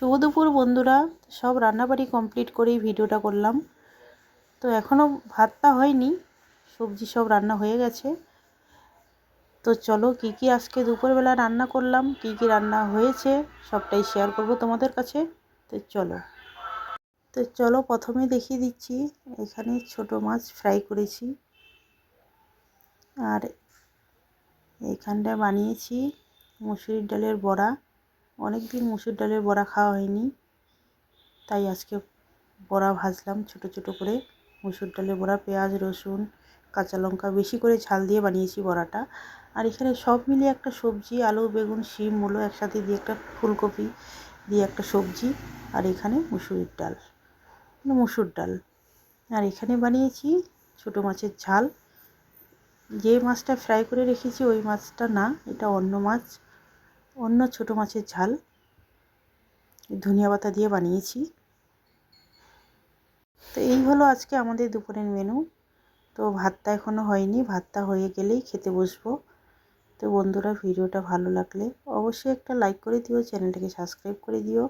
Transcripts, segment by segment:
শুভ দুপুর বন্ধুরা, সব রান্নাবাড়ি কমপ্লিট করেই ভিডিওটা করলাম। তো এখনও ভাতটা হয়নি, সবজি সব রান্না হয়ে গেছে। তো চলো কি কি আজকে দুপুরবেলা রান্না করলাম, কি কি রান্না হয়েছে, সবটাই শেয়ার করব তোমাদের কাছে। তো চলো। তো চলো প্রথমে দেখিয়ে দিচ্ছি, এখানে ছোট মাছ ফ্রাই করেছি। আর এইখানটায় বানিয়েছি, মুসুরির ডালের বড়া। অনেক দিন মুসুর ডালের বড়া খাওয়া হয়নি, তাই আজকে বড়া ভাজলাম ছোট ছোট করে। মুসুর ডালের বড়া, পেঁয়াজ, রসুন, কাঁচা লঙ্কা, বেশি করে ঝাল দিয়ে বানিয়েছি বড়াটা। আর এখানে সব মিলিয়ে একটা সবজি, আলু, বেগুন, শিম, মূলো একসাথে দিয়ে একটা ফুলকপি দিয়ে একটা সবজি, আর এখানে মুসুরির ডাল, মুসুর ডাল। আর এখানে বানিয়েছি ছোটো মাছের ঝাল। যে মাছটা ফ্রাই করে রেখেছি ওই মাছটা না, এটা অন্য মাছ। অন্য ছোটো মাছের ঝাল ধনিয়া পাতা দিয়ে বানিয়েছি। তো এই হলো আজকে আমাদের দুপুরের মেনু তো ভাতটা এখনও হয়নি, ভাতটা হয়ে গেলেই খেতে বসবো। তো বন্ধুরা, ভিডিওটা ভালো লাগলে অবশ্যই একটা লাইক করে দিও, চ্যানেলটাকে সাবস্ক্রাইব করে দিও।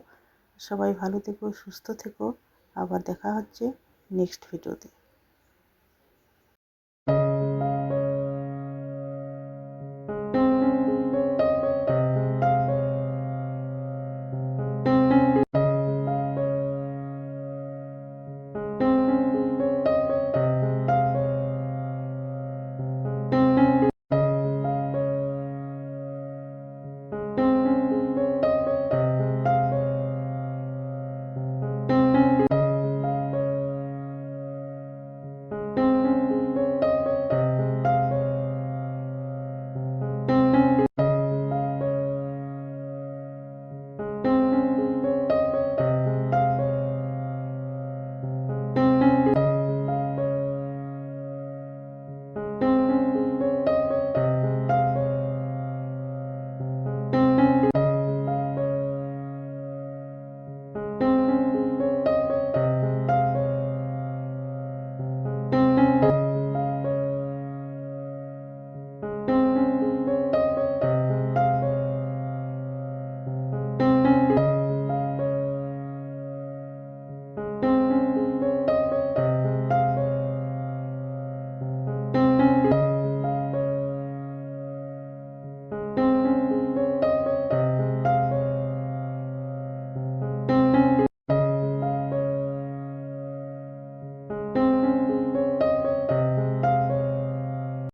সবাই ভালো থেকো, সুস্থ থেকো। আবার দেখা হচ্ছে নেক্সট ভিডিওতে